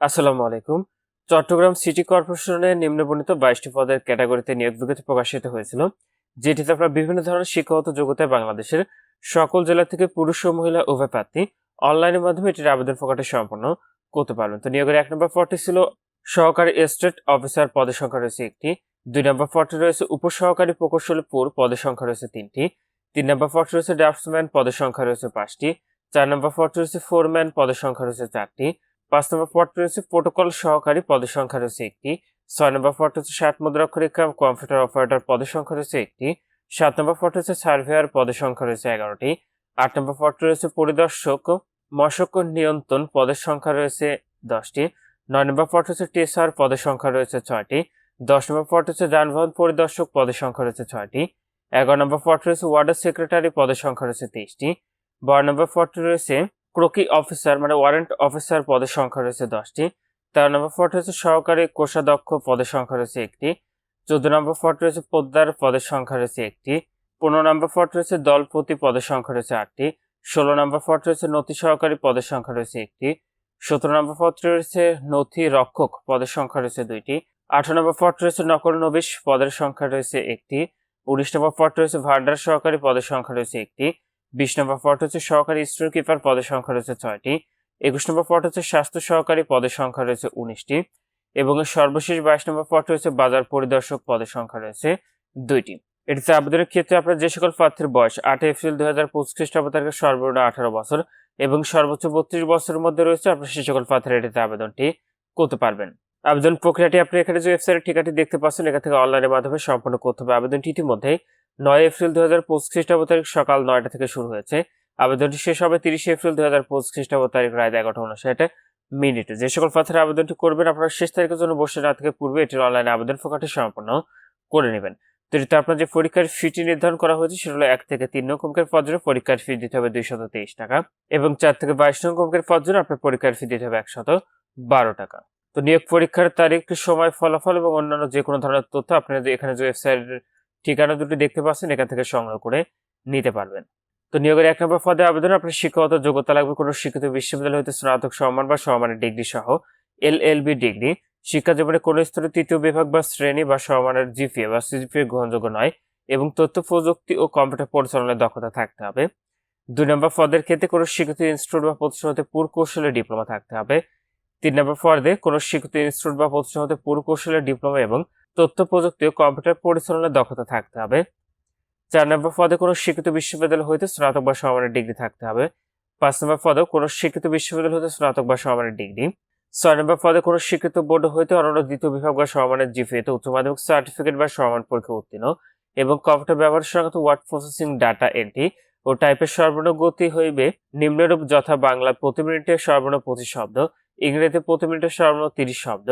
আসসালামু আলাইকুম। চট্টগ্রাম সিটি কর্পোরেশনের নিম্নবর্ণিত বাইশটি পদের ক্যাটাগরিতে নিয়োগ বিজ্ঞপ্তি প্রকাশিত হয়েছিল, যেটিতে আপনারা বিভিন্ন ধরনের শিক্ষাগত যোগ্যতায় বাংলাদেশের সকল জেলা থেকে পুরুষ ও মহিলা উভয় প্রার্থী অনলাইনের মাধ্যমে এটির আবেদন প্রকাটে সম্পন্ন করতে পারবেন। তো নিয়োগের এক নম্বর পদটি ছিল সহকারী এস্টেট অফিসার পদের সংখ্যা রয়েছে একটি, দুই নম্বর পদটি রয়েছে উপসহকারী প্রকৌশলী পুর পদের সংখ্যা রয়েছে তিনটি, তিন নম্বর পদটি রয়েছে ড্রাফটসম্যান পদের সংখ্যা রয়েছে পাঁচটি, চার নম্বর পদটি রয়েছে ফোরম্যান পদের সংখ্যা রয়েছে চারটি পাঁচ নম্বর পদটি রয়েছে প্রোটোকল সহকারী পদের সংখ্যা রয়েছে একটি। ছয় নম্বর পদটি হচ্ছে ষাট মুদ্রাক্ষরিকা কম্পিউটার অপারেটর পদের সংখ্যা রয়েছে একটি। সাত নম্বর পদটি হচ্ছে সার্ভেয়ার পদের সংখ্যা রয়েছে এগারোটি। আট নম্বর পদটি রয়েছে পরিদর্শক, মশক নিয়ন্ত্রণ পদের সংখ্যা রয়েছে দশটি। নয় নম্বর পদ হচ্ছে টেসার পদের সংখ্যা রয়েছে ছয়টি। দশ নম্বর পদ হচ্ছে যানবাহন পরিদর্শক পদের সংখ্যা রয়েছে ছয়টি। এগারো নম্বর পদ রয়েছে ওয়ার্ডার সেক্রেটারি পদের সংখ্যা রয়েছে তেইশটি। বারো নম্বর পদটি রয়েছে ক্রোকি অফিসার মানে ওয়ারেন্ট অফিসার পদের সংখ্যা রয়েছে দশটি। তেরো নম্বর পদ রয়েছে সহকারী কোষাধ্যক্ষ পদের সংখ্যা রয়েছে একটি। চোদ্দ নম্বর পদ রয়েছে পোদ্দার পদের সংখ্যা রয়েছে একটি। পনেরো নম্বর পদ রয়েছে দলপতি পদের সংখ্যা রয়েছে আটটি। ষোলো নম্বর পদ রয়েছে নথি সহকারী পদের সংখ্যা রয়েছে একটি। সতেরো নম্বর পদ রয়েছে নথি রক্ষক পদের সংখ্যা রয়েছে দুইটি। আঠারো নম্বর পদ রয়েছে নকল নবিশ পদের সংখ্যা রয়েছে একটি। উনিশ নম্বর পদ রয়েছে ভান্ডার সহকারী পদের সংখ্যা রয়েছে একটি। বিশ নম্বর পদ হচ্ছে সহকারী স্টোর কিপার, পদের সংখ্যা রয়েছে ছয়টি। একুশ নম্বর পদ হচ্ছে স্বাস্থ্য সহকারী, পদের সংখ্যা রয়েছে উনিশটি। এবং সর্বশেষ বাইশ নম্বর পদ রয়েছে বাজার পরিদর্শক, পদের সংখ্যা রয়েছে দুইটি। এটিতে আবেদনের ক্ষেত্রে আপনার যে সকল প্রার্থীর বয়স আট এপ্রিল দুই হাজার পঁচিশ খ্রিস্টাব্দ তারিখে সর্বনিম্ন আঠারো বছর এবং সর্বোচ্চ বত্রিশ বছরের মধ্যে রয়েছে, আপনার সে সকল প্রার্থীরা এটিতে আবেদনটি করতে পারবেন। আবেদন প্রক্রিয়াটি আপনি এখানে যে ওয়েবসাইটের ঠিকাটি দেখতে পাচ্ছেন, এখান থেকে অনলাইনের মাধ্যমে সম্পন্ন করতে হবে আবেদনটি ইতিমধ্যেই নয় এপ্রিল দু হাজার পঁচিশ খ্রিস্টাব্দ তারিখ সকাল নয়টা থেকে শুরু হয়েছে। আবেদনটি শেষ হবে তিরিশে এপ্রিল দু হাজার পঁচিশ খ্রিস্টাব্দ তারিখ রাত এগারোটা উনষাটে মিনিটে। যে সকল প্রার্থীরা আবেদনটি করবেন, আপনারা শেষ তারিখের জন্য বসে না থেকে পূর্বে এটির অনলাইনে আবেদন প্রকাশটি সম্পন্ন করে নেবেন। তো এটিতে আপনার যে পরীক্ষার ফিটি নির্ধারণ করা হয়েছে, সেটা হলো এক থেকে তিন নং কমকের জন্য পরীক্ষার ফি দিতে হবে দুইশত তেইশ টাকা এবং চার থেকে বাইশ নং কমকের জন্য আপনার পরীক্ষার ফি দিতে হবে একশত বারো টাকা। তো নিয়োগ পরীক্ষার তারিখ, সময়, ফলাফল এবং অন্যান্য যে কোনো ধরনের তথ্য আপনি যে এখানে যে ওয়েবসাইটের ঠিকানা দুটি দেখতে পাচ্ছেন, এখান থেকে সংগ্রহ করে নিতে পারবেন। তো নিয়োগের এক নম্বর পদে আবেদন আপনার শিক্ষাগত যোগ্যতা লাগবে। কোনো শিক্ষিত বিশ্ববিদ্যালয় হতে স্নাতক সমান বা সমমানের ডিগ্রি সহ এল এল বি ডিগ্রি। শিক্ষা জীবনে কোনো স্তরে তৃতীয় বিভাগ বা শ্রেণি বা সমমানের জিপিএ বা সিজিপিএ গ্রহণযোগ্য নয় এবং তথ্য, প্রযুক্তি ও কম্পিউটার পরিচালনায় দক্ষতা থাকতে হবে। দুই নম্বর পদের ক্ষেত্রে কোনো শিক্ষিত ইনস্টিটিউট বা প্রতিষ্ঠান হতে পুরকৌশলের ডিপ্লোমা থাকতে হবে। তিন নম্বর পদে কোনো শিক্ষিত ইনস্টিটিউট বা প্রতিষ্ঠান হতে পুরকৌশলের ডিপ্লোমা এবং তথ্য প্রযুক্তি ও কম্পিউটার পরিচালনার দক্ষতা থাকতে হবে। চার নম্বর পদে কোনো শিক্ষিত বিশ্ববিদ্যালয় হইতে স্নাতক বা সমানের ডিগ্রি থাকতে হবে। পাঁচ নম্বর পদে কোনো শিক্ষিত বিশ্ববিদ্যালয় হইতে স্নাতক বা সমানের ডিগ্রি। ছয় নম্বর পদে কোনো শিক্ষিত বোর্ড হইতে অন্যান্য দ্বিতীয় বিভাগ বা সমানের জিপিএতে উচ্চ মাধ্যমিক সার্টিফিকেট বা সমান পরীক্ষা উত্তীর্ণ এবং কম্পিউটার ব্যবহার সংক্রান্ত ওয়ার্ড প্রসেসিং ডাটা এন্ট্রি ও টাইপের সর্বনিম্ন গতি হইবে। নিম্নরূপ যথা বাংলা প্রতি মিনিটে সর্বনিম্ন পঁচিশ শব্দ, ইংরেজিতে প্রতি মিনিটে সর্বনিম্ন তিরিশ শব্দ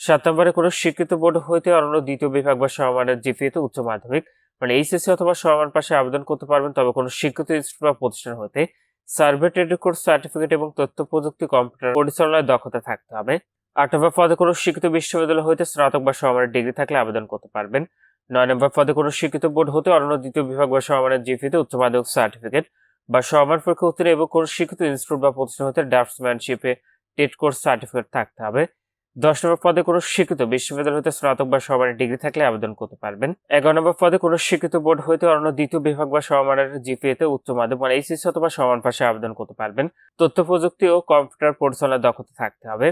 সাত নম্বরে কোনো শিক্ষিত বোর্ড হইতে অন্য দ্বিতীয় বিভাগ বা সমানের জিপিএতে উচ্চ মাধ্যমিক মানে এইচএসসি অথবা সমান পাশে আবেদন করতে পারবেন, তবে কোনো শিক্ষিত ইনস্টিটিউট বা প্রতিষ্ঠান হতে সার্ভে, ট্রেড কোর্স, সার্টিফিকেট এবং তথ্য প্রযুক্তি, কম্পিউটার পরিচালনায় দক্ষতা থাকতে হবে। আট নম্বর পদে কোনো শিক্ষিত বিশ্ববিদ্যালয় হইতে স্নাতক বা সমানের ডিগ্রি থাকলে আবেদন করতে পারবেন। নয় নম্বর পদে কোনো শিক্ষিত বোর্ড হতে অন্য দ্বিতীয় বিভাগ বা সমানের জিপিতে উচ্চ মাধ্যমিক সার্টিফিকেট বা সমান পরীক্ষা উত্তীর্ণ এবং কোনো শিক্ষিত ইনস্টিটিউট বা প্রতিষ্ঠান হতে ড্রাফটসম্যানশিপে টেট কোর্স সার্টিফিকেট থাকতে হবে। দশ নম্বর পদে কোনো শিক্ষিত বিশ্ববিদ্যালয় হতে স্নাতক বা সমানের ডিগ্রি থাকলে আবেদন করতে পারবেন। এগারো নম্বর পদে কোনো শিক্ষিত বোর্ড হইতে অন্য দ্বিতীয় বিভাগ বা সমানের জিপিএতে উচ্চ মাধ্যমিক মানে এইচএসসি অথবা সমান পাশে আবেদন করতে পারবেন। তথ্য প্রযুক্তি ও কম্পিউটার পরিচালনার দক্ষতা থাকতে হবে।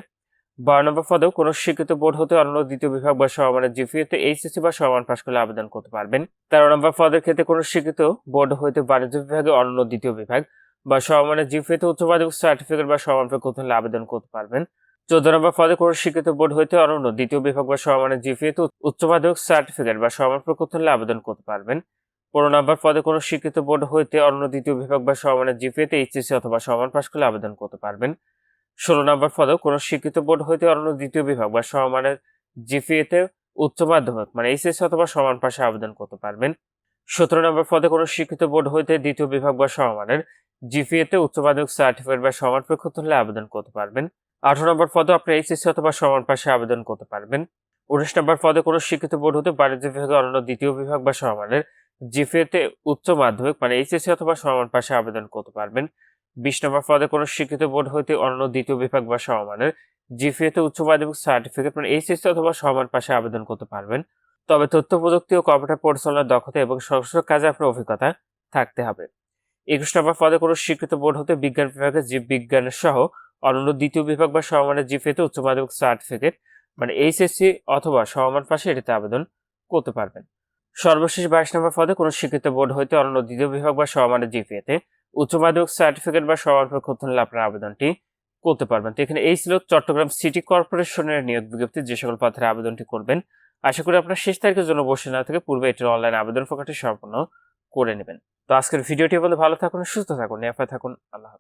বারো নম্বর পদেও কোনো শিক্ষিত বোর্ড হতে অন্য দ্বিতীয় বিভাগ বা সমানের জিপিএতে এইচএসসি বা সমান পাশ করলে আবেদন করতে পারবেন। তেরো নম্বর পদের ক্ষেত্রে কোনো শিক্ষিত বোর্ড হইতে বাণিজ্য বিভাগে অন্য দ্বিতীয় বিভাগ বা সমানের জিপিএতে উচ্চ মাধ্যমিক সার্টিফিকেট বা সমান পরীক্ষা হলে আবেদন করতে পারবেন। চোদ্দ নম্বর পদে কোনো শিক্ষিত বোর্ড হইতে অনন্য। দ্বিতীয় বিভাগ বা সমানের জিপিএতে উচ্চ মাধ্যমিক সার্টিফিকেট বা সমান প্রকৃত হলে আবেদন করতে পারবেন। পনেরো নম্বর পদে কোনো শিক্ষিত বোর্ড হইতে অন্য দ্বিতীয় বিভাগ বা সমানের জিপিএতে এইচএসসি অথবা সমান পাশ করলে আবেদন করতে পারবেন। ষোলো নম্বর পদেও কোনো শিক্ষিত বোর্ড হইতে অন্য দ্বিতীয় বিভাগ বা সমানের জিপিএতে উচ্চ মাধ্যমিক মানে এইচএসসি অথবা সমান পাশে আবেদন করতে পারবেন। সতেরো নম্বর পদে কোনো শিক্ষিত বোর্ড হইতে দ্বিতীয় বিভাগ বা সমানের জিপিএতে উচ্চ মাধ্যমিক সার্টিফিকেট বা সমান প্রকৃত হলে আবেদন করতে পারবেন। আঠারো নম্বর পদে আপনি এইচএসসি অথবা সমান পাশে আবেদন করতে পারবেন। উনিশ নম্বর পদে কোনো শিক্ষিত বোর্ড হতে বাণিজ্য বিভাগে অন্য দ্বিতীয় বিভাগ বা সমানের জিপিএতে উচ্চ মাধ্যমিক মানে এইচএসসি অথবা সমান পাশে আবেদন করতে পারবেন। বিশ নম্বর পদে কোনো শিক্ষিত বোর্ড হইতে অন্য দ্বিতীয় বিভাগ বা সমানের জিপিএতে উচ্চ মাধ্যমিক সার্টিফিকেট মানে এইচএসসি অথবা সমান পাশে আবেদন করতে পারবেন। তবে তথ্য প্রযুক্তি ও কম্পিউটার পরিচালনার দক্ষতা এবং সরাসরি কাজে আপনার অভিজ্ঞতা থাকতে হবে। একুশ নম্বর পদে কোনো স্বীকৃত বোর্ড হতে বিজ্ঞান বিভাগে জীব বিজ্ঞানের সহ অন্যান্য দ্বিতীয় বিভাগ বা সমমানের জিপিএতে উচ্চ মাধ্যমিক সার্টিফিকেট মানে এইচএসসি অথবা সমমান পাশে এটিতে আবেদন করতে পারবেন। সর্বশেষ বাইশ নম্বর পদে কোনো স্বীকৃত বোর্ড হইতে অন্যান্য দ্বিতীয় বিভাগ বা সমমানের জিপিএতে উচ্চ মাধ্যমিক সার্টিফিকেট বা সমান পরীক্ষা হলে আপনার আবেদনটি করতে পারবেন। তো এখানে এই ছিল চট্টগ্রাম সিটি কর্পোরেশনের নিয়োগ বিজ্ঞপ্তি। যে সকল পথের আবেদনটি করবেন, আশা করি আপনার শেষ তারিখের জন্য বসে না থেকে পূর্বে এটির অনলাইন আবেদন প্রকাশটি সম্পন্ন করে নেবেন। তো আজকের ভিডিওটি বলতে ভালো থাকুন, সুস্থ থাকুন, নিরাপদ থাকুন। আল্লাহ।